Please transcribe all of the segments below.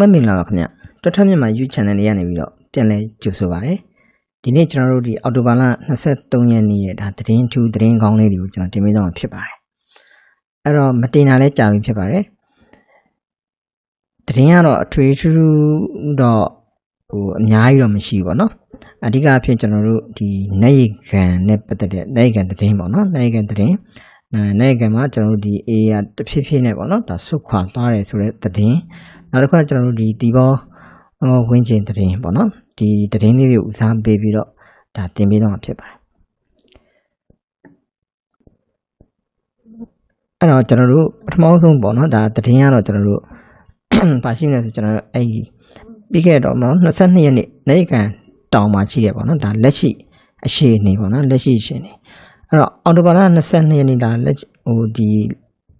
လုံးပဲမင်္ဂလာပါခင်ဗျတွတ်ထမြန်မာ YouTube channel လေးကနေပြီးတော့ပြန်လဲကြိုဆိုပါရစေဒီနေ့ကျွန်တော်တို့ဒီအော်တိုဘာလ23ရက်နေ့ရဲ့ဒါသတင်းထူးသတင်းကောင်းလေးတွေကိုကျွန်တော်တင်ပေးသွားမှာဖြစ်ပါတယ်အဲ့တော့မတင်တာလဲကြာပြီဖြစ်ပါတယ်သတင်းကတော့အထွေထူးတော့ဟိုအများကြီးတော့မရှိဘူးပေါ့နော်အဓိကအဖြစ်ကျွန်တော်တို့ဒီနေရီကန်နဲ့ပတ်သက်တဲ့နေရီကန်သတင်းပေါ့နော်နေရီကန်သတင်းအဲနေရီကန်မှာကျွန်တော်တို့ဒီ A ရတဖြည်းဖြည်းနဲ့ပေါ့နော်ဒါဆုတ်ခွာသွားတယ်ဆိုတဲ့သတင်း နောက်တစ်ခါကျွန်တော်တို့ဒီဒီဘောဟိုဝင်းကျင်သတင်းပေါ့နော်ဒီသတင်းလေးတွေကိုဦးစားပေးပြီးတော့ဒါတင်ပေးတော့မှာဖြစ်ပါတယ်အဲ့တော့ကျွန်တော်တို့ပထမဆုံးပေါ့နော်ဒါသတင်းကတော့ကျွန်တော်တို့ပါရှိနေဆိုကျွန်တော်တို့အဲ့ဒီပြီးခဲ့တော့နော်22ရက်နေ့နေကန်တောင်မှာရှိရပေါ့နော်ဒါလက်ရှိအရှိနေပေါ့နော်လက်ရှိအရှိနေအဲ့တော့အော်တိုဘာလ22ရက်နေ့ဒါလက်ဟိုဒီ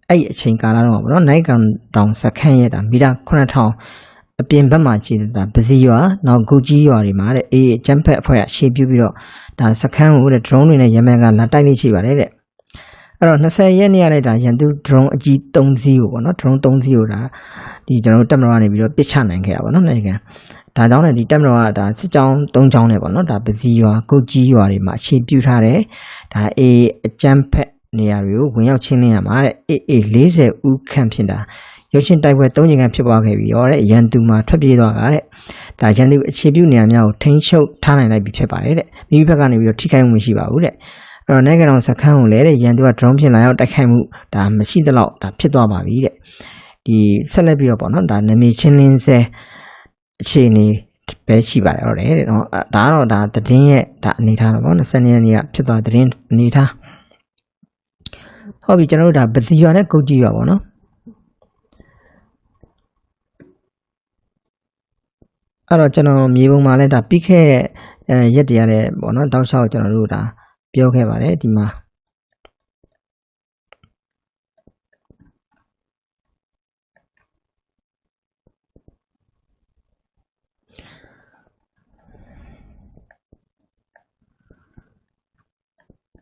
အဲ့ဒီအချိန်ကာလတော့ပေါ့နော်နိုင်ကန်တောင်စခန်းရဲ့ဒါမီတာ9000အပြင်ဘက်မှာရှိတဲ့ဒါပစီရွာနောက်ဂုတ်ကြီးရွာတွေမှာတဲ့အေးဂျမ်ဖက်အဖွဲ့ကရှေ့ပြပြီးတော့ဒါစခန်းကိုတဲ့ drone တွေနဲ့ရမန်ကလာတိုက်လေးရှိပါတယ်တဲ့အဲ့တော့20ရက်နေ့ရလိုက်တာရန်သူ drone အကြီး3စီးကိုပေါ့နော် drone 3စီးကိုဒါဒီကျွန်တော်တို့တက်မတော်ကနေပြီးတော့ပစ်ချနိုင်ခဲ့တာပေါ့နော်နိုင်ငံဒါကြောင့်လည်းဒီတက်မတော်ကဒါစစ်ကြောင်း၃ကြောင်းနဲ့ပေါ့နော်ဒါပစီရွာကုတ်ကြီးရွာတွေမှာအခြေပြုထားတယ်ဒါအေးအကြမ်းဖက် နေရာတွေကိုဝင်ရောက်ချင်းလင်းရမှာတဲ့အေးအေး40ဦးခန့်ဖြစ်တာရုပ်ရှင်တိုက်ပွဲ၃ချိန်ခန့်ဖြစ်ပွားခဲ့ပြီးရောတဲ့ရန်သူမှာထွက်ပြေးသွားတာတဲ့ဒါရန်သူအခြေပြုနေရာများကိုထိန်းချုပ်ထားနိုင်လိုက်ပြီဖြစ်ပါတယ်တဲ့မိမိဘက်ကနေပြီးတော့ထိခိုက်မှုမရှိပါဘူးတဲ့အဲ့တော့နိုင်ငံတော်စခန်းကိုလည်းတဲ့ရန်သူက drone ဖြင့်လာရောက်တိုက်ခိုက်မှုဒါမရှိသလောက်ဒါဖြစ်သွားပါပြီတဲ့ဒီဆက်လက်ပြီးတော့ပေါ့နော်ဒါနမီချင်းလင်းဆဲအခြေအနေပဲရှိပါတယ်ဟုတ်တယ်တဲ့နော်ဒါကတော့ဒါသတင်းရဲ့ဒါအနေထားတော့ပေါ့20ရက်နေ့ကဖြစ်သွားသတင်းအနေထား ဟုတ်ပြီကျွန်တော်တို့ဒါပစီရွာနဲ့ကုတ်ကြီးရွာပေါ့နော်အဲ့တော့ကျွန်တော်မြေပုံမှာလည်းဒါပြီးခဲ့အဲရက်တရတဲ့ပေါ့နော်တောက်လျှောက်ကျွန်တော်တို့ဒါပြောခဲ့ပါတယ်ဒီမှာ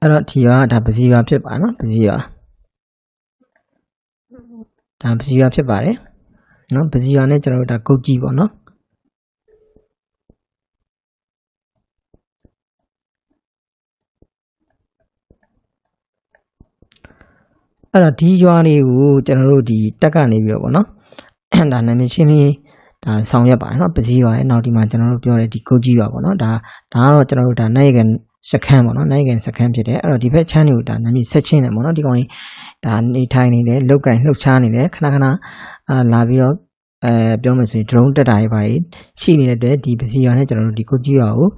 အဲ့တော့ဒီရွာကဒါပစီရွာဖြစ်ပါနော်ပစီရွာ ဒါပစီရွာဖြစ်ပါတယ်နော်ပစီရွာနဲ့ကျွန်တော်တို့ဒါကုတ်ကြီးပေါ့နော်အဲ့တော့ဒီရွာလေးကိုကျွန်တော်တို့ဒီတက်ကနေပြီးတော့ဗောနော်ဒါနာမည်ချင်းလေးဒါဆောင်ရွက်ပါတယ်နော်ပစည်းရွာရဲ့နောက်ဒီမှာကျွန်တော်တို့ပြောတဲ့ဒီကုတ်ကြီးရွာဗောနော်ဒါဒါကတော့ကျွန်တော်တို့ဒါနိုင်ကန် စခန်းပေါ့နော်နိုင်ကန်စခန်းဖြစ်တယ်အဲ့တော့ဒီဘက်ချမ်းတွေကိုဒါနာမည်ဆက်ချင်းတယ်ပေါ့နော်ဒီကောင်လေးဒါနေထိုင်နေတယ်လုတ်ကန်လှုပ်ရှားနေတယ်ခဏခဏအာလာပြီးတော့အဲပြောမယ်ဆိုရင် drone တက်တာတွေပါရှိနေတဲ့အတွက်ဒီပစီရွာနဲ့ကျွန်တော်တို့ဒီကုတ်ကြီးရွာကို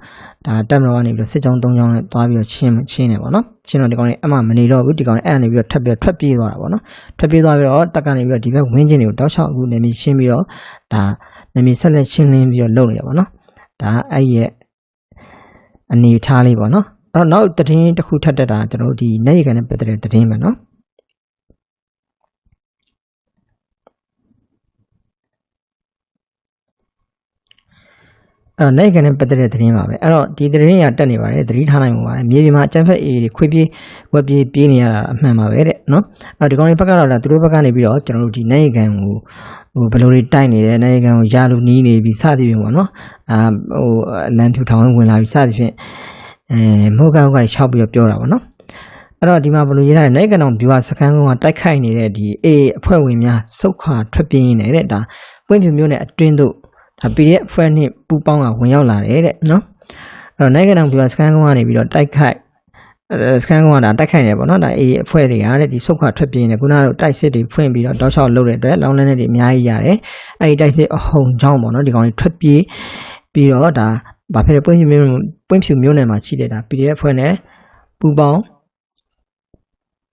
ဒါတက်မတော်ကနေပြီးတော့စစ်ကြောင်း၃ကြောင်းနဲ့သွားပြီးတော့ချင်းချင်းနေပေါ့နော်ချင်းတော့ဒီကောင်လေးအမှမနေတော့ဘူးဒီကောင်လေးအဲ့ကနေပြီးတော့ထပ်ပြီးထွက်ပြေးသွားတာပေါ့နော်ထွက်ပြေးသွားပြီးတော့တက်ကနေပြီးတော့ဒီဘက်ဝင်းချင်းတွေကိုတောက်လျှောက်အခုနေမီရှင်းပြီးတော့ဒါနေမီဆက်လက်ရှင်းလင်းပြီးတော့လုပ်နေရပေါ့နော်ဒါအဲ့ရဲ့ အနေထားလေးပေါ့နော်အဲ့တော့နောက်တည်င်းတစ်ခုထပ်တက်တာကျွန်တော်တို့ဒီနေရီကန်နဲ့ပတ်သက်တဲ့တည်င်းပဲနော်အဲ့တော့နိုင်ကနေပတ်သက်တဲ့သတင်းပါပဲအဲ့တော့ဒီသတင်းရတက်နေပါတယ်သတိထားနိုင်မှာပါမြေပြင်မှာအကြမ်းဖက်အေးတွေခွေးပြေးဝက်ပြေးပြေးနေရတာအမှန်ပါပဲတဲ့နော်အဲ့တော့ဒီကောင်တွေဘက်ကတော့ဒါသူတို့ဘက်ကနေပြီးတော့ကျွန်တော်တို့ဒီနိုင်ကန်ကို ဟိုဘယ်လိုတွေတိုက်နေတယ်နိုင်ကန်ကိုရလူနီးနေပြီးစသည်ဖြင့်ပေါ့နော်အာဟိုလမ်းဖြူထောင်ဝင်လာပြီးစသည်ဖြင့်အဲမောကောက်ကရှောက်ပြီးတော့ပြောတာပေါ့နော်အဲ့တော့ဒီမှာဘယ်လိုရေးထားလဲနိုင်ကန်အောင်ဗျူဟာစကန်ကောင်ကတိုက်ခိုက်နေတဲ့ဒီအေးအဖွဲ့ဝင်များစုတ်ခွာထွက်ပြေးနေတဲ့ဒါပွင့်ဖြူမျိုးနဲ့အတွင်းတို့ဒါ PDF ဖွဲ့နဲ့ပူပေါင်းကဝင်ရောက်လာတယ်တဲ့နော်အဲ့တော့နိုင်ငံတော်ပြည်စကန်ကုန်းကနေပြီးတော့တိုက်ခိုက် စကန်ကုန်းကဒါတိုက်ခိုက်နေပေါ့နော်ဒါအေးအဖွဲ့တွေကတဲ့ဒီဆုတ်ခွာထွက်ပြေးနေခုနကတိုက်စစ်တွေဖွင့်ပြီးတော့တောက်လျှောက်လုပ်တဲ့အတွက်လောင်းလန်းတွေအများကြီးရတယ်အဲ့ဒီတိုက်စစ်အဟုန်ချောင်းပေါ့နော်ဒီကောင်တွေထွက်ပြေးပြီးတော့ဒါဘာဖြစ်လဲပွင့်ဖြူမျိုးပွင့်ဖြူမျိုးနယ်မှာရှိတဲ့ဒါ PDF ဖွဲ့နဲ့ပူပေါင်း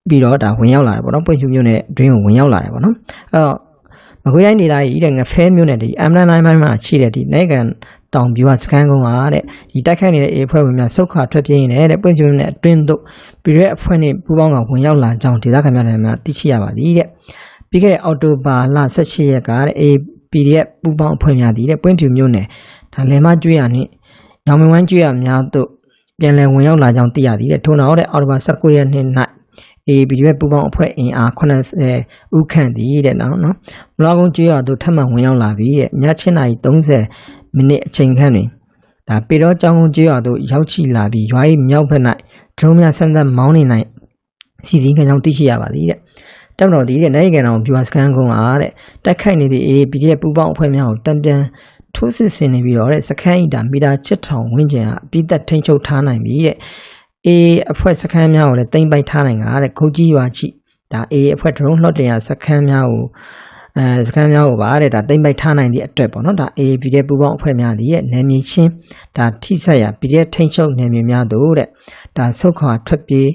ပြီးတော့ဒါဝင်ရောက်လာတယ်ပေါ့နော်ပွင့်ဖြူမျိုးနယ်အတွင်းကိုဝင်ရောက်လာတယ်ပေါ့နော်အဲ့တော့မကွေးတိုင်းဒေသကြီးတဲ့ငဖဲမြို့နယ်ဒီအမ်လန်လိုင်းပိုင်းမှာရှိတဲ့ဒီနိုင်ငံ တောင်ပြူဟာစကန်ကုန်းကတဲ့ဒီတိုက်ခိုက်နေတဲ့အေးဖွဲ့ဝင်များစုတ်ခါထွက်ပြေးနေတဲ့ပွင့်ကျွန်းနဲ့အတွင်းတို့ပြည်ရဲ့အဖွဲ့နဲ့ပူးပေါင်းကဝင်ရောက်လာကြောင်းဒေသခံများလည်းသိရှိရပါသည်တဲ့ပြီးခဲ့တဲ့အော်တိုဘာလ18ရက်ကတဲ့အေး PDF ပူးပေါင်းအဖွဲ့များသည်တဲ့ပွင့်ဖြူမြို့နယ်ဒါလယ်မကျွေးရနဲ့ရောင်မဝမ်းကျွေးရများတို့ပြန်လည်ဝင်ရောက်လာကြောင်းသိရသည်တဲ့ထို့နောက်တဲ့အော်တိုဘာ19ရက်နေ့၌ AAPDF ပူးပေါင်းအဖွဲ့အင်အား80ဦးခန့်သည်တဲ့နော်နော်မလာကုန်းကျွေးရသူထပ်မံဝင်ရောက်လာပြီးတဲ့ည7:30မိနစ်အချိန်ခန့်တွင်ဒါပေတော့ကြောင်းကုန်းကျွေးရသူရောက်ရှိလာပြီးရွာ၏မြောက်ဘက်၌ဒရုန်းများဆန်းသက်မောင်းနေနိုင်စီစဉ်ခံကြောင်းသိရှိရပါသည်တဲ့တပ်မတော်ဒီတဲ့နိုင်ကန်တော်ပြူဟာစကန်ကုန်းအားတဲ့တိုက်ခိုက်နေသည့် AAPDF ပူးပေါင်းအဖွဲ့များကိုတံပြန်ထိုးစစ်ဆင်နေပြီးတော့တဲ့စခန်းဤတာမီတာ7000ဝန်းကျင်အပြည့်သက်ထိန်းချုပ်ထားနိုင်ပြီတဲ့ အေးအဖွဲ့စခန်းများကိုလည်းတင်ပိုက်ထားနိုင်တာတဲ့ခုတ်ကြီးရွာချိဒါအေးအဖွဲ့ဒရုန်းလှော့တင်ရစခန်းများကိုအဲစခန်းများကိုပါတဲ့ဒါတင်ပိုက်ထားနိုင်သည့်အတွက်ပေါ့နော်ဒါ AAP တဲ့ပူပေါင်းအဖွဲ့များသည်ရဲ့နယ်မြေချင်းဒါထိဆက်ရ PDF ထိန်းချုပ်နယ်မြေများတို့တဲ့ဒါဆုတ်ခွာထွက်ပြေး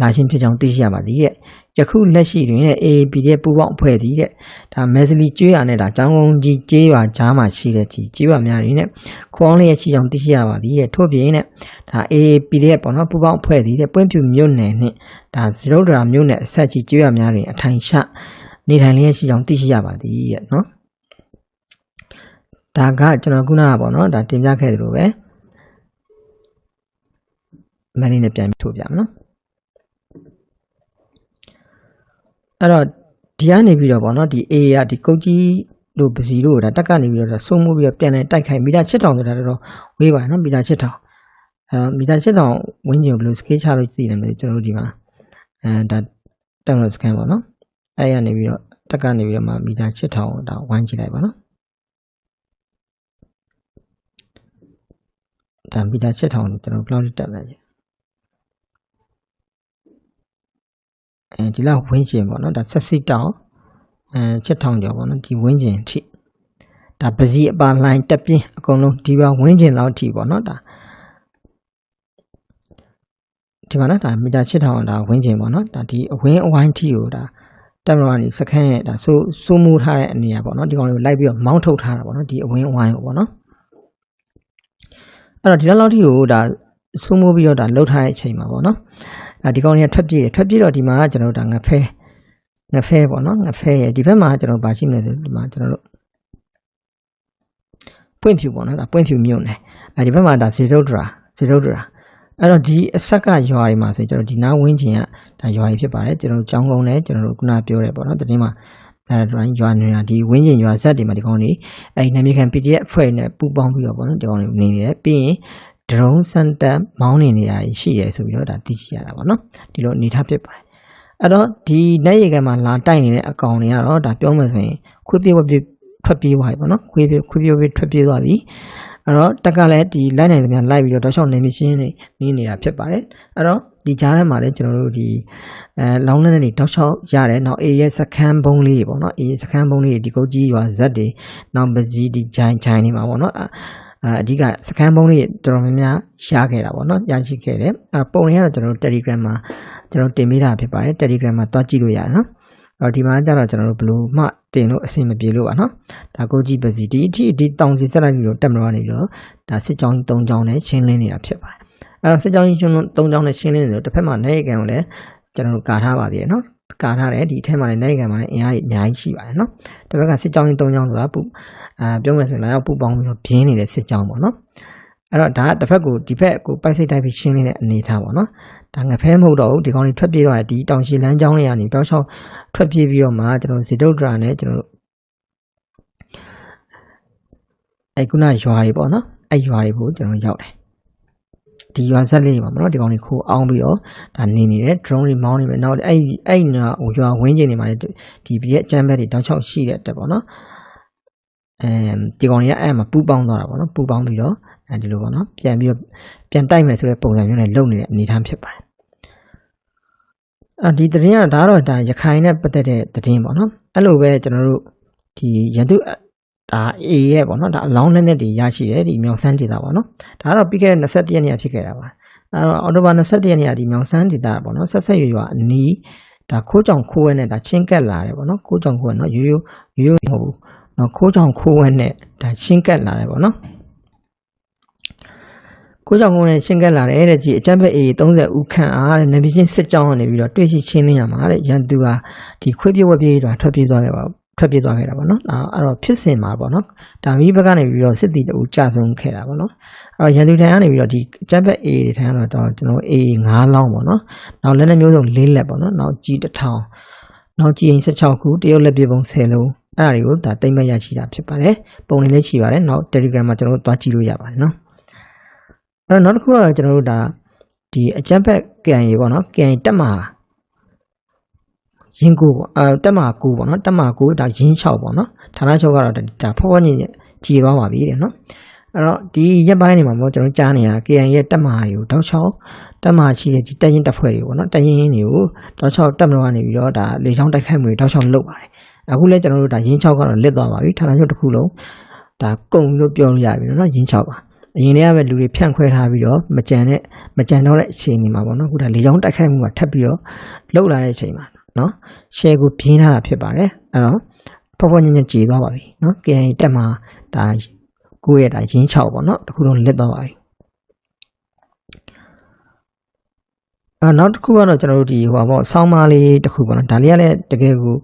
လာခြင်းဖြစ်ကြောင်းသိရှိရပါသည်ရဲ့ ယခုလက်ရှိတွင်တဲ့ AAP တဲ့ပူပေါင်းအဖွဲ့သည်တဲ့ဒါမဲစလီကျွေးရနဲ့ဒါကျောင်းကုန်းကြီးကျေးရွာကြားမှာရှိတဲ့ဒီကျေးရွာများတွင်တဲ့ခေါင်းလေးရရှိကြောင်းသိရှိရပါသည်ရဲ့ထို့ပြင်တဲ့ဒါ AAP တဲ့ပေါ့နော်ပူပေါင်းအဖွဲ့သည်တဲ့ပွင့်ဖြူမြို့နယ်နှင့်ဒါဇီရိုဒရာမြို့နယ်အဆက်ကြီးကျေးရွာများတွင်အထိုင်ချနေထိုင်လျက်ရှိကြောင်းသိရှိရပါသည်ရဲ့နော်ဒါကကျွန်တော်ခုနကပေါ့နော်ဒါတင်ပြခဲ့သလိုပဲမန်လေးနဲ့ပြန်ပြီးထုတ်ပြမယ်နော် အဲ့တော့ဒီကနေပြီးတော့ပေါ့နော်ဒီ A ရဒီကုတ်ကြီးတို့ပစီတို့ဒါတက်ကနေပြီးတော့ဒါစုံမှုပြီးတော့ပြန်လဲတိုက်ခိုက်မီတာ7000ဆိုတာတော့ဝေးပါနော်မီတာ7000အဲမီတာ7000ဝင်းကျင်ကိုဘယ်လို scale ချလို့သိတယ်မလဲကျွန်တော်တို့ဒီမှာအဲဒါတက်လို့ scan ပေါ့နော်အဲ့ရနေပြီးတော့တက်ကနေပြီးတော့မှမီတာ8000ကိုဒါဝိုင်းကြည့်လိုက်ပါနော်ဒါမီတာ8000ကိုကျွန်တော်ဘယ်လောက်တက်လဲ အဲဒီလောက်ဝင်းကျင်ပေါ့နော်ဒါဆက်စစ်တောင်အဲချက်ထောင်ကျော်ပေါ့နော်ဒီဝင်းကျင်အထိဒါပစီအပါလိုင်းတက်ပြင်းအကုန်လုံးဒီပါဝင်းကျင်လောက်အထိပေါ့နော်ဒါဒီမှာနော်ဒါမီတာ8000ဒါဝင်းကျင်ပေါ့နော်ဒါဒီအဝင်းအဝိုင်းထိကိုဒါတက်မလို့ကနေစခန်းရဲ့ဒါဆိုးဆိုးမှုထားတဲ့အနေရပေါ့နော်ဒီကောင်လေးကိုလိုက်ပြီးတော့မောင်းထုတ်ထားတာပေါ့နော်ဒီအဝင်းအဝိုင်းကိုပေါ့နော်အဲ့တော့ဒီလောက်ထိကိုဒါဆိုးမှုပြီးတော့ဒါလှုပ်ထားတဲ့အချိန်မှာပေါ့နော် ဒီကောင်တွေကထွက်ပြေးတယ်ထွက်ပြေးတော့ဒီမှာကျွန်တော်တို့ဒါငဖဲငဖဲပေါ့နော်ငဖဲရဲ့ဒီဘက်မှာကျွန်တော်ဗာရှိမလဲဆိုဒီမှာကျွန်တော်တို့ပွင့်ဖြူပေါ့နော်ဒါပွင့်ဖြူမြုံတယ်အဲဒီဘက်မှာဒါဇီရိုဒရာဇီရိုဒရာအဲ့တော့ဒီအဆက်ကရွာတွေမှာဆိုကျွန်တော်ဒီနားဝင်းကျင်ကဒါရွာတွေဖြစ်ပါတယ်ကျွန်တော်တို့ကြောင်းကုန်းနဲ့ကျွန်တော်တို့ခုနပြောတယ်ပေါ့နော်တတင်းမှာအဲဒရိုင်းရွာနေရဒီဝင်းကျင်ရွာဇက်တွေမှာဒီကောင်တွေအဲဒီနာမည်ခံ PDF အဖွဲ့နဲ့ပူးပေါင်းပြီးတော့ပေါ့နော်ဒီကောင်တွေနေနေတယ်ပြီးရင် drone စမ်းတက်မောင်းနေနေရရှိရဲဆိုပြီးတော့ဒါသိရှိရတာပေါ့နော်ဒီလိုအနေထားဖြစ်ပါတယ်အဲ့တော့ဒီနိုင်ရေကန်မှာလာတိုက်နေတဲ့အကောင်တွေကတော့ဒါပြောမှဆိုရင်ခွေးပြေးဝက်ပြေးထွက်ပြေးသွားပြီပေါ့နော်ခွေးပြေးခွေးပြေးဝက်ထွက်ပြေးသွားပြီအဲ့တော့တက်ကလည်းဒီလိုက်နိုင်သမျှလိုက်ပြီးတော့တောက်လျှောက်နေမချင်းနေနေနေတာဖြစ်ပါတယ်အဲ့တော့ဒီကြားထဲမှာလည်းကျွန်တော်တို့ဒီအဲလောင်းလက်နေတောက်လျှောက်ရတယ်နောက် A ရဲ့စခန်းဘုံလေးပေါ့နော် A စခန်းဘုံလေးဒီကုတ်ကြီးရွာဇက်တွေနောက်ပစီဒီဂျိုင်ဂျိုင်နေမှာပေါ့နော် အအဓိကစကန်ပုံးတွေတော်တော်များများရှားခဲ့တာပေါ့နော်ရရှိခဲ့တယ်အဲပုံတွေကတော့ကျွန်တော်တို့ Telegram မှာကျွန်တော်တင်ပေးတာဖြစ်ပါတယ် Telegram မှာတွားကြည့်လို့ရတယ်နော်အော်ဒီမှာကျတော့ကျွန်တော်တို့ဘလို့မှတင်လို့အဆင်မပြေလို့ပါနော်ဒါကိုကြည့်ပါစီဒီအထိဒီတောင်စီဆက်လိုက်ပြီးတော့တက်မလို့နေပြီးတော့ဒါစစ်ကြောင်းကြီး၃ကြောင်းနဲ့ရှင်းလင်းနေတာဖြစ်ပါတယ်အဲတော့စစ်ကြောင်းကြီး၃ကြောင်းနဲ့ရှင်းလင်းနေတော့တစ်ဖက်မှာနေကန်ကိုလည်းကျွန်တော်တို့ကာထားပါသေးတယ်နော် ကာထားတယ်ဒီအထက်မှာလည်းနိုင်ကန်မှာလည်းအင်အားကြီးအများကြီးရှိပါတယ်နော်တစ်ဖက်ကစစ်ကြောင်းကြီး၃ကြောင်းဆိုတာပူအာပြောမယ်ဆိုရင်လာရောက်ပူပေါင်းပြီးတော့ပြင်းနေတဲ့စစ်ကြောင်းပေါ့နော်အဲ့တော့ဒါတစ်ဖက်ကိုဒီဘက်ကိုပိုက်စိတ်တိုက်ပြီးရှင်းနေတဲ့အနေထားပေါ့နော်ဒါငဖဲမဟုတ်တော့ဘူးဒီကောင်တွေထွက်ပြေးတော့ဒီတောင်ရှိလမ်းကြောင်းတွေကနေတောက်လျှောက်ထွက်ပြေးပြီးတော့မှကျွန်တော်ဇီဒုတ်ဒရာနဲ့ကျွန်တော်အဲ့ခုနရွာတွေပေါ့နော်အဲ့ရွာတွေကိုကျွန်တော်ရောက်တယ် ဒီရွာဆက်လေးတွေမှာမနော်ဒီကောင်တွေခိုးအောင်ပြီးတော့ဒါနေနေတယ် drone တွေမောင်းနေတယ်နောက်အဲ့အဲ့နာဟိုရွာဝင်းကျင်တွေမှာဒီပြည့်အကျမ်းဘက်တွေတောက်ချောက်ရှိတဲ့တက်ပေါ့နော်အဲဒီကောင်တွေကအဲ့မှာပူပေါင်းသွားတာပေါ့နော်ပူပေါင်းပြီးတော့အဲဒီလိုပေါ့နော်ပြန်ပြီးတော့ပြန်တိုက်မယ်ဆိုတဲ့ပုံစံမျိုးနဲ့လုပ်နေတဲ့အနေအထားဖြစ်ပါတယ်အဲဒီတရင်ကဒါတော့ဒါရခိုင်နဲ့ပတ်သက်တဲ့တရင်ပေါ့နော်အဲ့လိုပဲကျွန်တော်တို့ဒီရန်သူ ဒါ A ရဲ့ပေါ့နော်ဒါအလောင်းလက်နဲ့တွေရရှိတယ်ဒီမြောင်ဆန်းဒေတာပေါ့နော်ဒါကတော့ပြီးခဲ့တဲ့21ရက်နေ့ဖြစ်ခဲ့တာပါအဲ့တော့အော်တိုဘာ21ရက်နေ့ကဒီမြောင်ဆန်းဒေတာပေါ့နော်ဆက်ဆက်ရွရွအနီးဒါခိုးကြောင်ခိုးဝဲနဲ့ဒါချင်းကက်လာတယ်ပေါ့နော်ခိုးကြောင်ခိုးဝဲနော်ရိုးရိုးရိုးရိုးမဟုတ်ဘူးနော်ခိုးကြောင်ခိုးဝဲနဲ့ဒါချင်းကက်လာတယ်ပေါ့နော်ကိုကြောင့်ကိုနဲ့ရှင်းကက်လာတယ်တဲ့ကြီးအကြမ်းဖက်အေး30ဦးခန့်အားတဲ့နေပြည်ချင်းစစ်ကြောင်းကနေပြီးတော့တွေ့ရှိချင်းလင်းရမှာတဲ့ရန်သူဟာဒီခွေးပြဝက်ပြေးတော့ထွက်ပြေးသွားခဲ့ပါ ထွက်ပြေးသွားခဲ့တာပေါ့နော်ဒါအဲ့တော့ဖြစ်စဉ်မှာပေါ့နော်ဒါမိဘကနေပြီးတော့စစ်တီတူကြာဆုံးခဲ့တာပေါ့နော်အဲ့တော့ရန်သူထံကနေပြီးတော့ဒီကျပ်ဘက် A တွေထံကတော့ကျွန်တော် A 9လောင်းပေါ့နော်နောက်လက်လက်မျိုးစုံ၄လက်ပေါ့နော်နောက် G 1000နောက်ကြီးရင်16ခုတရုတ်လက်ပြေပုံ10လုံးအဲ့ဒါတွေကိုဒါတိမ့်မဲ့ရရှိတာဖြစ်ပါတယ်ပုံလေးလေးရှိပါတယ်နောက် Telegram မှာကျွန်တော်တို့သွားကြည့်လို့ရပါတယ်နော်အဲ့တော့နောက်တစ်ခုကကျွန်တော်တို့ဒါဒီအကြံဖက် KN ရေပေါ့နော် KN တက်မှာ ရင်ကိုပေါ့အဲတက်မှာကိုပေါ့နော်တက်မှာကိုဒါရင်း6ပေါ့နော်ဌာနချုပ်ကတော့ဒါဖောဖောညင်ကြည်သွားပါပြီတဲ့နော်အဲ့တော့ဒီရက်ပိုင်းနေမှာပေါ့ကျွန်တော်ကြားနေရ KN ရဲ့တက်မှာတွေကိုတောက်ချောင်းတက်မှာရှိတဲ့ဒီတက်ရင်တက်ဖွဲ့တွေပေါ့နော်တက်ရင်တွေကိုတောက်ချောင်းတက်မလို့ကနေပြီးတော့ဒါလေချောင်းတိုက်ခိုက်မှုတွေတောက်ချောင်းလုပ်ပါတယ်အခုလဲကျွန်တော်တို့ဒါရင်း6ကတော့လစ်သွားပါပြီဌာနချုပ်တစ်ခုလုံးဒါကုံလို့ပြောလို့ရပြီနော်ရင်း6ကအရင်တည်းကပဲလူတွေဖြန့်ခွဲထားပြီးတော့မကြံတဲ့မကြံတော့တဲ့အချိန်ဒီမှာပေါ့နော်အခုဒါလေချောင်းတိုက်ခိုက်မှုမှာထပ်ပြီးတော့လှုပ်လာတဲ့အချိန်မှာ နော် share ကိုပြင်းထားတာဖြစ်ပါတယ်အဲ့တော့ဖောဖောညင်ညင်ကြည်သွားပါပြီနော် KN တက်မှာဒါကိုယ့်ရဲ့ဒါရင်း6ပေါ့နော်တခုလုံးလက်သွားပါပြီအာနောက်တစ်ခုကတော့ကျွန်တော်တို့ဒီဟိုပါပေါ့ဆောင်းပါးလေးတစ်ခုပေါ့နော်ဒါလေးကလည်းတကယ်ကို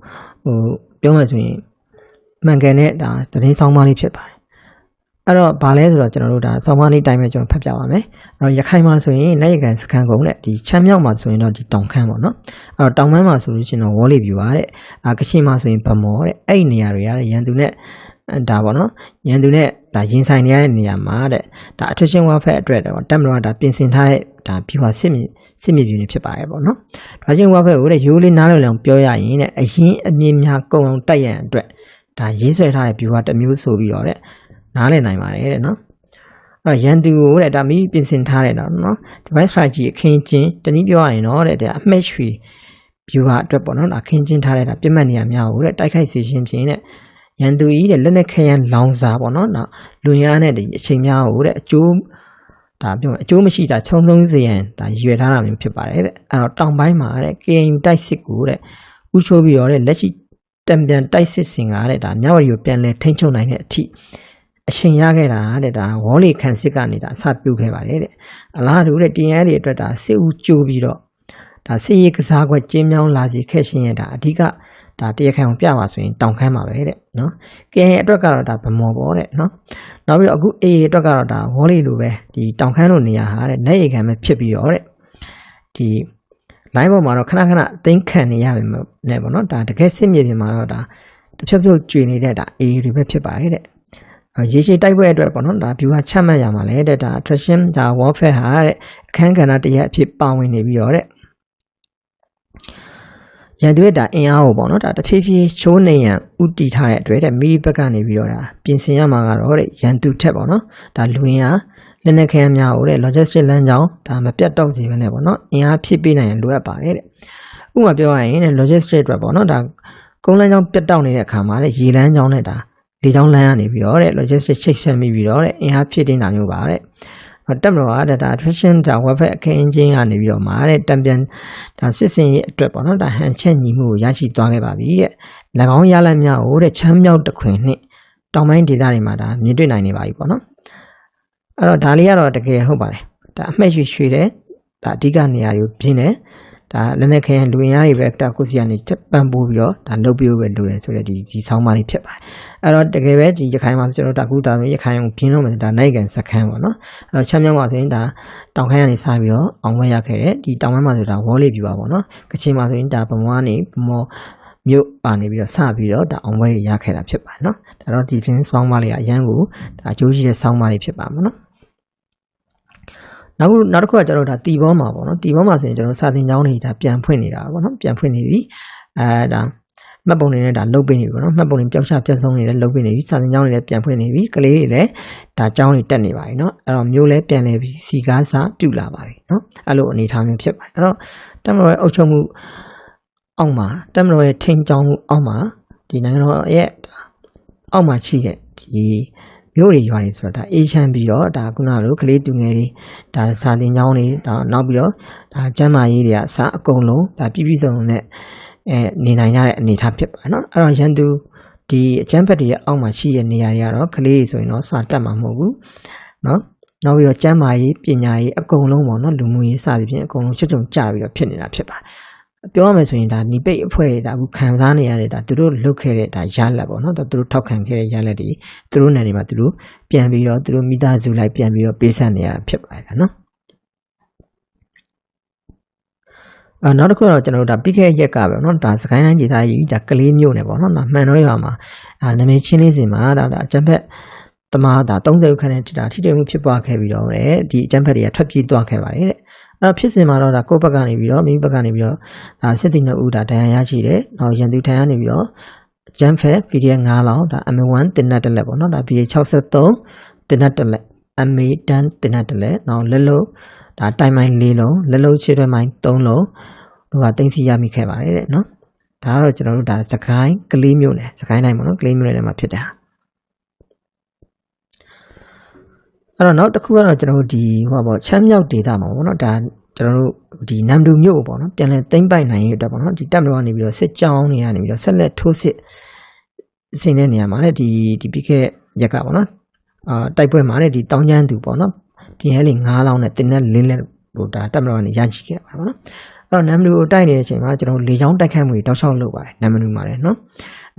ဟိုပြောမှဆိုရင်မှန်ကန်တဲ့ဒါသတင်းဆောင်းပါးလေးဖြစ်ပါတယ် အဲ့တော့ဗာလဲဆိုတော့ကျွန်တော်တို့ဒါဆောင်းပါးလေးတိုင်းပဲကျွန်တော်ဖတ်ပြပါမယ်အဲ့တော့ရခိုင်မှာဆိုရင်နိုင်ရကန်စခန်းကုန်းတဲ့ဒီချမ်းမြောက်မှာဆိုရင်တော့ဒီတောင်ခမ်းပေါ့နော်အဲ့တော့တောင်မန်းမှာဆိုလို့ရှိရင်တော့ဝေါ်လီဗျူပါတဲ့အာကချင်မှာဆိုရင်ဗမောတဲ့အဲ့ဒီနေရာတွေကရန်သူနဲ့ဒါပေါ့နော်ရန်သူနဲ့ဒါရင်ဆိုင်နေရတဲ့နေရာမှာတဲ့ဒါ attrition warfare အတွက်တော့တက်မလို့ဒါပြင်ဆင်ထားတဲ့ဒါဗျူဟာစစ်မြေစစ်မြေပြင်တွေဖြစ်ပါတယ်ပေါ့နော်ဒါချင်း warfare ကိုတဲ့ရိုးလေးနားလည်အောင်ပြောရရင်တဲ့အရင်အမြင်များကုံအောင်တိုက်ရန်အတွက်ဒါရေးဆွဲထားတဲ့ဗျူဟာတစ်မျိုးဆိုပြီးတော့တဲ့ နားလည်နိုင်ပါတယ်တဲ့နော်အဲ့ရန်သူကိုတဲ့ဒါမိပြင်ဆင်ထားတဲ့တော့နော် device strategy အခင်းချင်းတနည်းပြောရရင်တော့တဲ့ဒါအမှတ်ရွှေ view ဟာအတွက်ပေါ့နော်ဒါခင်းချင်းထားတဲ့ဒါပြတ်မှတ်နေရများကိုတဲ့တိုက်ခိုက်စီရှင်ဖြင့်တဲ့ရန်သူကြီးတဲ့လက်နက်ခဲယမ်းလောင်စာပေါ့နော်ဒါလွန်ရနဲ့ဒီအချိန်များကိုတဲ့အကျိုးဒါပြောအကျိုးမရှိတာခြုံငုံစေရန်ဒါရွယ်ထားတာမျိုးဖြစ်ပါတယ်တဲ့အဲ့တော့တောင်ပိုင်းမှာတဲ့ KNU တိုက်စစ်ကိုတဲ့ဥချိုးပြီးတော့တဲ့လက်ရှိတံပြန်တိုက်စစ်စင်ကားတဲ့ဒါမြဝတီကိုပြန်လဲထိန်းချုပ်နိုင်တဲ့အထိ အချိန်ရခဲ့တာတဲ့ဒါဝေါ်လီခန်စစ်ကနေဒါအစပြုတ်ခဲ့ပါတယ်တဲ့အလားတူတဲ့တင်ရဲတွေအတွက်ဒါစစ်ဦးကြိုးပြီးတော့ဒါစစ်ရေးကစားကွက်ကျင်းမြောင်းလာစီခဲ့ရှင်ရတာအဓိကဒါတရားခံအောင်ပြပါဆိုရင်တောင်ခမ်းပါပဲတဲ့နော်။ KN အတွက်ကတော့ဒါဗမော်ပေါ်တဲ့နော်။နောက်ပြီးတော့အခု AA အတွက်ကတော့ဒါဝေါ်လီလိုပဲဒီတောင်ခမ်းလိုနေရာဟာတဲ့နိုင်ရခံပဲဖြစ်ပြီးတော့တဲ့ဒီ line ပေါ်မှာတော့ခဏခဏအသိမ်းခံနေရပါမယ်နဲ့ပေါ့နော်ဒါတကယ်စစ်မြေပြင်မှာတော့ဒါတစ်ဖြုတ်ဖြုတ်ကျွေနေတဲ့ဒါ AA တွေပဲဖြစ်ပါတယ်တဲ့ ရေရှည်တိုက်ပွဲအတွက်ပေါ့နော်ဒါ view ကချမှတ်ရမှာလေတဲ့ဒါ attraction ဒါ warfare ဟာတဲ့အခန်းကဏ္ဍတစ်ရပ်အဖြစ်ပါဝင်နေပြီးတော့တဲ့ရန်သူရဲ့ဒါအင်အားကိုပေါ့နော်ဒါတဖြည်းဖြည်းချိုးနေရန်ဥတီထားတဲ့အတွက်တဲ့မိဘက်ကနေပြီးတော့ဒါပြင်ဆင်ရမှာကတော့တဲ့ရန်သူထက်ပေါ့နော်ဒါလူရင်းအားလက်နက်ခဲများကိုတဲ့ logistic လမ်းကြောင်းဒါမပြတ်တော့စီပဲနဲ့ပေါ့နော်အင်အားဖြည့်ပေးနိုင်ရင်လိုအပ်ပါတယ်တဲ့ဥပမာပြောရရင်တဲ့ logistic အတွက်ပေါ့နော်ဒါကုန်းလမ်းကြောင်းပြတ်တောက်နေတဲ့အခါမှာတဲ့ရေလမ်းကြောင်းနဲ့ဒါ လေကြောင်းလမ်းကနေပြီးတော့တဲ့ logistic ချိတ်ဆက်မိပြီးတော့တဲ့အင်အားဖြည့်တင်တာမျိုးပါတဲ့တက်မလို့ကဒါ attraction ဒါ website အခင်းအကျင်းကနေပြီးတော့မှာတဲ့တံပြန်ဒါစစ်စင်ရဲ့အတွက်ပေါ့နော်ဒါဟန်ချက်ညီမှုကိုရရှိသွားခဲ့ပါပြီတဲ့၎င်းရလဒ်များကိုတဲ့ချမ်းမြောက်တခွင်နှင့်တောင်ပိုင်းဒေသတွေမှာဒါမြင်တွေ့နိုင်နေပါပြီပေါ့နော်အဲ့တော့ဒါလေးကတော့တကယ်ဟုတ်ပါတယ်ဒါအမှတ်ရွှေရွှေတယ်ဒါအဓိကနေရာကိုပြင်းတယ် ဒါလည်းနဲ့ခရင်လူရင်းရားတွေပဲတာကိုစီကနေတက်ပန်ပိုးပြီးတော့ဒါလုပ်ပြီးပဲလုပ်တယ်ဆိုတော့ဒီဒီဆောင်းပါးလေးဖြစ်ပါတယ်အဲ့တော့တကယ်ပဲဒီရခိုင်မှာဆိုကျွန်တော်တာကူတာဆိုရခိုင်ကိုပြင်းလို့မယ်ဒါနိုင်ကန်စခန်းပေါ့နော်အဲ့တော့ချမ်းမြောင်းမှာဆိုရင်ဒါတောင်ခမ်းကနေစပြီးတော့အောင်ဝဲရခဲ့တယ်ဒီတောင်ဝဲမှာဆိုတာဝေါ်လေးပြပါပေါ့နော်ကချင်မှာဆိုရင်ဒါဗမောကနေဗမောမြို့ပါနေပြီးတော့စပြီးတော့ဒါအောင်ဝဲရခဲ့တာဖြစ်ပါတယ်နော်ဒါတော့ဒီ fin ဆောင်းပါးလေးကအရန်ကိုဒါအကျိုးရှိတဲ့ဆောင်းပါးလေးဖြစ်ပါမှာနော် နောက်နောက်တစ်ခုကကျွန်တော်ဒါတီဘောမှာပေါ့နော်တီဘောမှာဆိုရင်ကျွန်တော်စာသင်ကျောင်းတွေဒါပြန်ဖွင့်နေတာပေါ့နော်ပြန်ဖွင့်နေပြီအဲဒါမှတ်ပုံတွေနဲ့ဒါလုတ်ပေးနေပြီပေါ့နော်မှတ်ပုံတွေပျောက်ချပြတ်ဆုံးနေတယ်လုတ်ပေးနေပြီစာသင်ကျောင်းတွေလည်းပြန်ဖွင့်နေပြီကလေးတွေလည်းဒါကျောင်းတွေတက်နေပါပြီเนาะအဲ့တော့မျိုးလည်းပြန်လဲပြီးစီကားစာပြုတ်လာပါပြီเนาะအဲ့လိုအနေထားမျိုးဖြစ်ပါတယ်အဲ့တော့တမတော်ရဲ့အုပ်ချုပ်မှုအောက်မှာတမတော်ရဲ့ထိန်ကျောင်းမှုအောက်မှာဒီနိုင်ငံတော်ရဲ့အောက်မှာရှိတဲ့ဒီ မြို့တွေရွာတွေဆိုတော့ဒါအေးချမ်းပြီးတော့ဒါခုနလိုကလေးတူငယ်တွေဒါစာသင်ကျောင်းတွေဒါနောက်ပြီးတော့ဒါကျမ်းမာရေးတွေကအစအကုန်လုံးဒါပြည့်ပြည့်စုံစုံနဲ့အဲနေနိုင်ရတဲ့အနေအထားဖြစ်ပါနော်အဲ့တော့ရန်သူဒီအကျန်းဖက်တွေရဲ့အောက်မှာရှိတဲ့နေရာတွေကတော့ကလေးတွေဆိုရင်တော့စာတက်မှာမဟုတ်ဘူးနော်နောက်ပြီးတော့ကျမ်းမာရေးပညာရေးအကုန်လုံးပေါ့နော်လူမှုရေးစသဖြင့်အကုန်လုံးချွတ်ချုံကြပြီးတော့ဖြစ်နေတာဖြစ်ပါတယ် ပြောရမယ်ဆိုရင်ဒါဒီပိတ်အဖွဲ့ဒါအခုခံစားနေရတဲ့ဒါသူတို့လုတ်ခဲ့တဲ့ဒါရလက်ပေါ့နော်ဒါသူတို့ထောက်ခံခဲ့တဲ့ရလက်တွေသူတို့နယ်တွေမှာသူတို့ပြန်ပြီးတော့သူတို့မိသားစုလိုက်ပြန်ပြီးတော့ပေးဆက်နေရတာဖြစ်ပါတယ်ဗျာနော်အာနောက်တစ်ခုတော့ကျွန်တော်တို့ဒါပြီးခဲ့တဲ့ရက်ကပဲเนาะဒါစကိုင်းတိုင်းဒေသကြီးဒါကလေးမျိုးနယ်ပေါ့နော်ဒါမှန်တော့ရွာမှာဒါနာမည်ချင်းလေးစင်မှာဒါဒါအကြံဖက်တမားဒါ30ခန်းနဲ့ဒါထိတွေ့မှုဖြစ်ပွားခဲ့ပြီးတော့တဲ့ဒီအကြံဖက်တွေကထွက်ပြေးသွားခဲ့ပါတယ်တဲ့ အဲ့တော့ဖြစ်စဉ်မှာတော့ဒါကိုယ့်ဘက်ကနေပြီးတော့မိမိဘက်ကနေပြီးတော့ဒါစစ်တီနှစ်ဦးဒါဒဏ်ရာရရှိတယ်နောက်ရန်သူထံကနေပြီးတော့ဂျမ်ဖက် PDF 9လောင်းဒါ M1 တင်နတ်တက်လက်ပေါ့နော်ဒါ BA 63တင်နတ်တက်လက် MA 10တင်နတ်တက်လက်နောက်လက်လုံးဒါတိုင်မိုင်း၄လုံးလက်လုံးချွေတွဲမိုင်း3လုံးတို့ကတင်စီရမိခဲ့ပါတယ်တဲ့နော်ဒါကတော့ကျွန်တော်တို့ဒါစကိုင်းကလေးမျိုးနယ်စကိုင်းတိုင်းပေါ့နော်ကလေးမျိုးနယ်ထဲမှာဖြစ်တာ အဲ့တော့နောက်တစ်ခုကတော့ကျွန်တော်တို့ဒီဟိုပါချမ်းမြောက်ဒေတာမှာပေါ့နော်ဒါကျွန်တော်တို့ဒီနမ်ဒူမြို့ပေါ့နော်ပြန်လဲသိမ့်ပိုက်နိုင်ရေးအတွက်ပေါ့နော်ဒီတပ်မတော်ကနေပြီးတော့စစ်ကြောင်းနေရနေပြီးတော့ဆက်လက်ထိုးစစ်ဆင်တဲ့နေရာမှာလည်းဒီဒီပြီးခဲ့ရက်ကပေါ့နော်အာတိုက်ပွဲမှာလည်းဒီတောင်းကျမ်းသူပေါ့နော်ပြင်ဟဲလီ9လောင်းနဲ့တင်းနဲ့လင်းလက်ဟိုဒါတပ်မတော်ကနေရရှိခဲ့ပါပေါ့နော်အဲ့တော့နမ်ဒူကိုတိုက်နေတဲ့အချိန်မှာကျွန်တော်လေချောင်းတိုက်ခတ်မှုတွေတောက်လျှောက်လုပ်ပါတယ်နမ်ဒူမှာလည်းနော်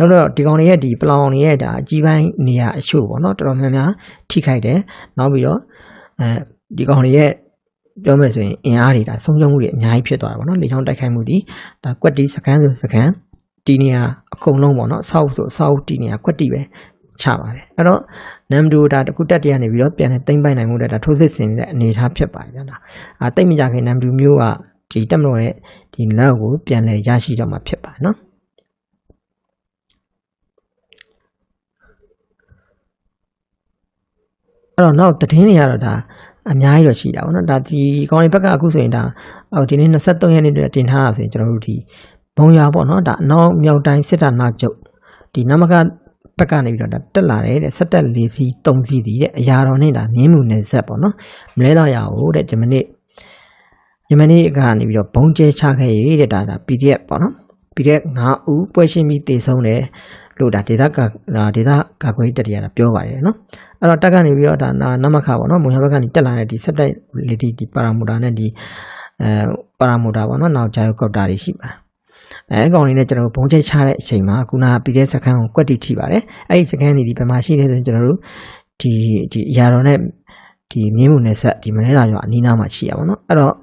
နောက်တော့ဒီကောင်တွေရဲ့ဒီပလောင်တွေရဲ့ဒါအကြီးပိုင်းနေရာအချို့ပေါ့နော်တော်တော်များများထိခိုက်တယ်နောက်ပြီးတော့အဲဒီကောင်တွေရဲ့ပြောမယ်ဆိုရင်အင်အားတွေဒါဆုံးရှုံးမှုတွေအများကြီးဖြစ်သွားတာပေါ့နော်လေချောင်းတိုက်ခိုက်မှုဒီဒါကွက်တီစကန်ဆိုစကန်တီနေရာအကုန်လုံးပေါ့နော်ဆောက်ဆိုဆောက်တီနေရာကွက်တီပဲချပါတယ်အဲ့တော့နမ်ဒူဒါတခုတက်တရနေပြီးတော့ပြန်လဲသိမ့်ပိုင်နိုင်မှုတဲ့ဒါထိုးစစ်ဆင်တဲ့အနေအထားဖြစ်ပါတယ်ဗျာဒါအာတိတ်မကြခင်နမ်ဒူမျိုးကဒီတက်မလို့တဲ့ဒီလက်ကိုပြန်လဲရရှိတော့မှာဖြစ်ပါနော် အဲ့တော့နောက်သတင်းတွေကတော့ဒါအများကြီးတော့ရှိတာပေါ့နော်ဒါဒီကောင်းရီဘက်ကအခုဆိုရင်ဒါအော်ဒီနေ့23ရက်နေ့တည်းတင်ထားတာဆိုရင်ကျွန်တော်တို့ဒီဘုံရွာပေါ့နော်ဒါအနောက်မြောက်တိုင်းစစ်တပ်နာကျုပ်ဒီနမကဘက်ကနေပြီးတော့ဒါတက်လာတယ်တဲ့စက်တက်၄စီး၃စီးတည်တဲ့အရာတော်နဲ့ဒါမြင်းမှုနယ်ဆက်ပေါ့နော်မလဲတော့ရအောင်တဲ့ဒီမနေ့ဒီမနေ့ကနေပြီးတော့ဘုံကျဲချခဲ့ရတဲ့ဒါဒါ PDF ပေါ့နော် PDF 9ဦးပွဲရှင်းပြီးတည်ဆုံးတယ်လို့ဒါဒေတာကဒေတာကာကွယ်တတရားပြောပါတယ်နော် အဲ့တော့တက်ကနေပြီးတော့ဒါနမခပေါ့နော်မွန်ရဘက်ကနေတက်လာတဲ့ဒီစက်တိုက်လေဒီဒီပါရာမိုတာနဲ့ဒီအဲပါရာမိုတာပေါ့နော်နောက်ဂျာယိုကော်တာတွေရှိပါအဲအကောင်လေးနဲ့ကျွန်တော်တို့ဘုံချိတ်ချတဲ့အချိန်မှာခုနကပြီးတဲ့စကန်ကိုကွက်တီထိပါတယ်အဲ့ဒီစကန်နေဒီဘယ်မှာရှိလဲဆိုရင်ကျွန်တော်တို့ဒီဒီအရာတော်နဲ့ဒီမြင်းမှုနဲ့ဆက်ဒီမလဲစာကျော်အနီးနားမှာရှိရပါတော့အဲ့တော့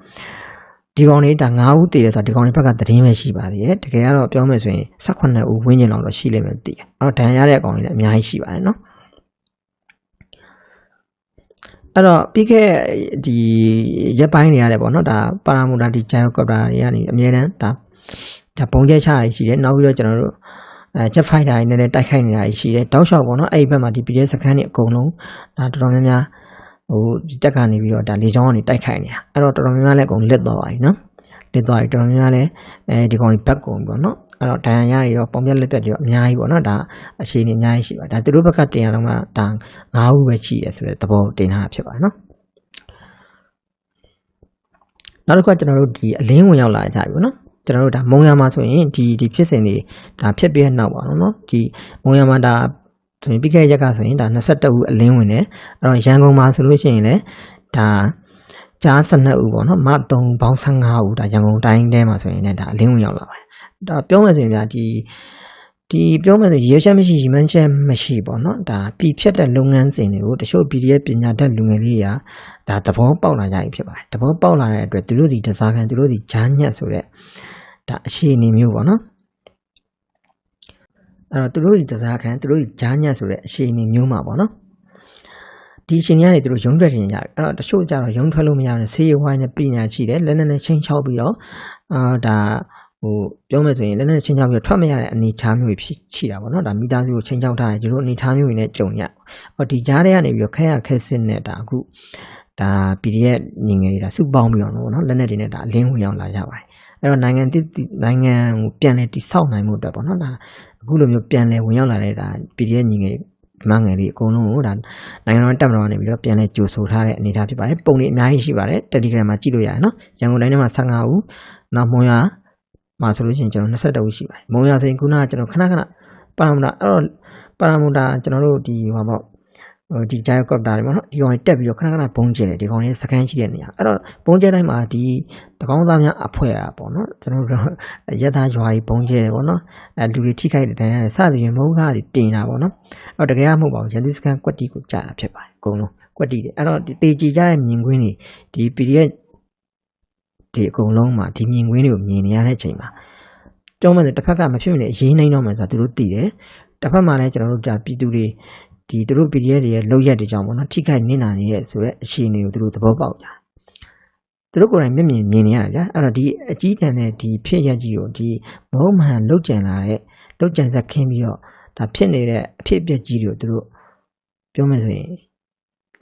ဒီကောင်လေးဒါ9ဦးတည်တယ်ဆိုတော့ဒီကောင်လေးဘက်ကသတင်းပဲရှိပါသေးတယ်တကယ်ကတော့ပြောမယ်ဆိုရင်18ဦးဝင်းကျင်လောက်တော့ရှိလိမ့်မယ်တည်တယ်အဲ့တော့ဒဏ်ရတဲ့အကောင်လေးလည်းအများကြီးရှိပါတယ်နော် အဲ့တော့ပြီးခဲ့ဒီရက်ပိုင်းတွေရတယ်ပေါ့နော်ဒါပါရာမူတာဒီဂျိုင်ကော်ပတာတွေကနေအများတန်းဒါဒါပုံကျဲချရရှိတယ်နောက်ပြီးတော့ကျွန်တော်တို့အဲချက်ဖိုက်တာတွေနည်းနည်းတိုက်ခိုက်နေတာရှိတယ်တောက်လျှောက်ပေါ့နော်အဲ့ဒီဘက်မှာဒီ PDF စခန်းတွေအကုန်လုံးဒါတော်တော်များများဟိုဒီတက်ကနေပြီးတော့ဒါလေချောင်းကနေတိုက်ခိုက်နေတာအဲ့တော့တော်တော်များများလည်းအကုန်လစ်သွားပါပြီနော်လစ်သွားပြီတော်တော်များများလည်းအဲဒီကောင်တွေဘက်ကုန်ပြီပေါ့နော် အဲ့တော့ဒဏ်ရာရတွေရောပုံပြက်လက်ပြက်တွေရောအများကြီးပေါ့နော်ဒါအခြေအနေအများကြီးရှိပါဒါသူတို့ဘက်ကတင်ရတော့မှဒါ9ဦးပဲရှိရဆိုတဲ့သဘောတင်ထားတာဖြစ်ပါတယ်နော်နောက်တစ်ခါကျွန်တော်တို့ဒီအလင်းဝင်ရောက်လာကြပြီပေါ့နော်ကျွန်တော်တို့ဒါမုံရမှာဆိုရင်ဒီဒီဖြစ်စဉ်တွေဒါဖြစ်ပြီးနောက်ပါတော့နော်ဒီမုံရမှာဒါဆိုရင်ပြီးခဲ့ရက်ကဆိုရင်ဒါ22ဦးအလင်းဝင်တယ်အဲ့တော့ရန်ကုန်မှာဆိုလို့ရှိရင်လည်းဒါကြား12ဦးပေါ့နော်မ3ဘောင်း15ဦးဒါရန်ကုန်တိုင်းထဲမှာဆိုရင်လည်းဒါအလင်းဝင်ရောက်လာပါတယ် ဒါပြောမယ်ဆိုရင်ဗျာဒီဒီပြောမယ်ဆိုရေချက်မရှိရီမန်းချက်မရှိပေါ့နော်ဒါပြည်ဖြတ်တဲ့လုပ်ငန်းစဉ်တွေကိုတချို့ PDF ပညာတတ်လူငယ်လေးတွေကဒါသဘောပေါက်လာကြပြီဖြစ်ပါတယ်သဘောပေါက်လာတဲ့အတွက်သူတို့ဒီတစားခံသူတို့ဒီဂျားညက်ဆိုတဲ့ဒါအခြေအနေမျိုးပေါ့နော်အဲ့တော့သူတို့ဒီတစားခံသူတို့ဒီဂျားညက်ဆိုတဲ့အခြေအနေမျိုးမှာပေါ့နော်ဒီအချိန်ကနေသူတို့ရုံးထွက်ခြင်းရတယ်အဲ့တော့တချို့ကြတော့ရုံးထွက်လို့မရဘူးဆေးရွာနဲ့ပညာရှိတယ်လက်နက်နဲ့ချင်းချောက်ပြီးတော့အာဒါ ဟိုပြောမယ်ဆိုရင်လက်နက်ချင်းချောက်ပြီးထွက်မရတဲ့အနေအထားမျိုးဖြစ်ရှိတာပေါ့နော်ဒါမိသားစုကိုချင်းချောက်ထားတယ်ဒီလိုအနေအထားမျိုးတွေနဲ့ကြုံရဟောဒီကြားထဲကနေပြီးတော့ခက်ရခက်စစ်နဲ့ဒါအခုဒါ PDF ညီငယ်တွေဒါစုပေါင်းပြီးတော့နော်လက်နက်တွေနဲ့ဒါအလင်းဝင်အောင်လာကြပါတယ်အဲ့တော့နိုင်ငံတိနိုင်ငံကိုပြန်လည်တိဆောက်နိုင်မှုအတွက်ပေါ့နော်ဒါအခုလိုမျိုးပြန်လည်ဝင်ရောက်လာတဲ့ဒါ PDF ညီငယ်မငယ်တွေအကုန်လုံးကိုဒါနိုင်ငံတော်တပ်မတော်ကနေပြီးတော့ပြန်လဲကြိုဆိုထားတဲ့အနေအထားဖြစ်ပါတယ်ပုံတွေအများကြီးရှိပါတယ် Telegram မှာကြည့်လို့ရတယ်နော်ရန်ကုန်တိုင်းထဲမှာ15ဦးနောက်မွန်ရ မှာဆိုလို့ရှိရင်ကျွန်တော်22ဦးရှိပါတယ်မုံရဆိုရင်ခုနကကျွန်တော်ခဏခဏပါရမူတာအဲ့တော့ပါရမူတာကျွန်တော်တို့ဒီဟောပေါ့ဟိုဒီဂျိုင်ကော့ပတာတွေပေါ့နော်ဒီကောင်တွေတက်ပြီးတော့ခဏခဏဘုံကျဲတယ်ဒီကောင်တွေစကန်ရှိတဲ့နေရာအဲ့တော့ဘုံကျဲတိုင်းမှာဒီတကောင်းသားများအဖွဲ့อ่ะပေါ့နော်ကျွန်တော်တို့ရက်သားရွာကြီးဘုံကျဲတယ်ပေါ့နော်အဲလူတွေထိခိုက်တဲ့တိုင်းစသဖြင့်မုန်းကားတွေတင်တာပေါ့နော်အဲ့တော့တကယ်ကမဟုတ်ပါဘူးရန်ဒီစကန်ကွက်တီကိုကြာတာဖြစ်ပါတယ်အကုန်လုံးကွက်တီတွေအဲ့တော့ဒီတေကြည်ကြတဲ့မြင်ကွင်းတွေဒီ PDF ဒီအကုန်လုံးမှာဒီမြင်ကွင်းတွေကိုမြင်နေရတဲ့အချိန်မှာကြောင်းမဲ့တစ်ဖက်ကမဖြစ်မနေအရေးနိုင်တော့မှဆိုတော့သူတို့တည်တယ်တစ်ဖက်မှာလည်းကျွန်တော်တို့ဒါပြည်သူတွေဒီသူတို့ PDF တွေရဲ့လောက်ရက်တွေကြောင့်ပေါ့နော်ထိခိုက်နစ်နာနေတဲ့ဆိုတဲ့အခြေအနေကိုသူတို့သဘောပေါက်ကြသူတို့ကိုယ်တိုင်မျက်မြင်မြင်နေရတယ်ဗျာအဲ့တော့ဒီအကြီးတန်းတဲ့ဒီဖြစ်ရက်ကြီးကိုဒီမဟုတ်မှန်လောက်ကျန်လာတဲ့လောက်ကျန်ဆက်ခင်းပြီးတော့ဒါဖြစ်နေတဲ့အဖြစ်အပျက်ကြီးတွေကိုသူတို့ပြောမယ်ဆိုရင်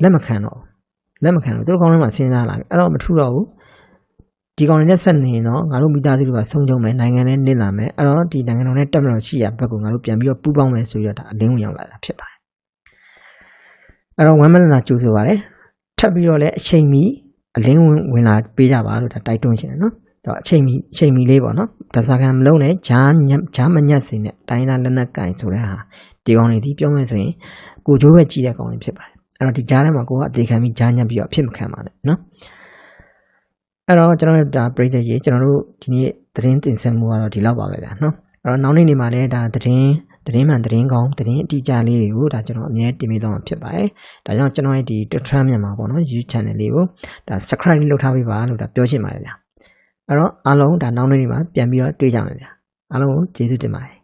လက်မခံတော့ဘူးလက်မခံတော့သူတို့ကောင်းထဲမှာစဉ်းစားလာပြီအဲ့တော့မထူတော့ဘူး ဒီကောင်တွေနဲ့ဆက်နေရင်တော့ငါတို့မိသားစုတွေကဆုံးကြုံမယ်နိုင်ငံနဲ့နစ်လာမယ်အဲ့တော့ဒီနိုင်ငံတော်နဲ့တက်မတော်ရှိရဘက်ကငါတို့ပြန်ပြီးတော့ပူးပေါင်းမယ်ဆိုပြီးတော့ဒါအလင်းဝင်ရောက်လာတာဖြစ်ပါတယ်အဲ့တော့ဝမ်းမလနာကြိုးဆိုပါတယ်ထပ်ပြီးတော့လည်းအချိန်မီအလင်းဝင်ဝင်လာပေးကြပါလို့ဒါတိုက်တွန်းရှင်တယ်နော်တော့အချိန်မီအချိန်မီလေးပေါ့နော်ဒါစာခံမလုံးနဲ့ဂျားညက်ဂျားမညက်စင်နဲ့တိုင်းသားလက်နက်ကင်ဆိုတဲ့ဟာဒီကောင်တွေဒီပြောမယ်ဆိုရင်ကိုချိုးပဲကြီးတဲ့ကောင်တွေဖြစ်ပါတယ်အဲ့တော့ဒီဂျားထဲမှာကိုကအသေးခံပြီးဂျားညက်ပြီးတော့အဖြစ်မခံပါနဲ့နော် အဲ့တော့ကျွန်တော်တို့ဒါပရိသတ်ကြီးကျွန်တော်တို့ဒီနေ့သတင်းတင်ဆက်မှုကတော့ဒီလောက်ပါပဲဗျာနော်အဲ့တော့နောက်နေ့နေမှာလည်းဒါသတင်းသတင်းမှန်သတင်းကောင်းသတင်းအတိအကျလေးတွေကိုဒါကျွန်တော်အမြဲတင်ပေးတော့မှာဖြစ်ပါတယ်ဒါကြောင့်ကျွန်တော်ရဲ့ဒီ Twitter မြန်မာပေါ့နော် YouTube channel လေးကိုဒါ subscribe လုပ်ထားပေးပါလို့ဒါပြောချင်ပါတယ်ဗျာအဲ့တော့အားလုံးဒါနောက်နေ့နေမှာပြန်ပြီးတော့တွေ့ကြမယ်ဗျာအားလုံးကိုကျေးဇူးတင်ပါတယ်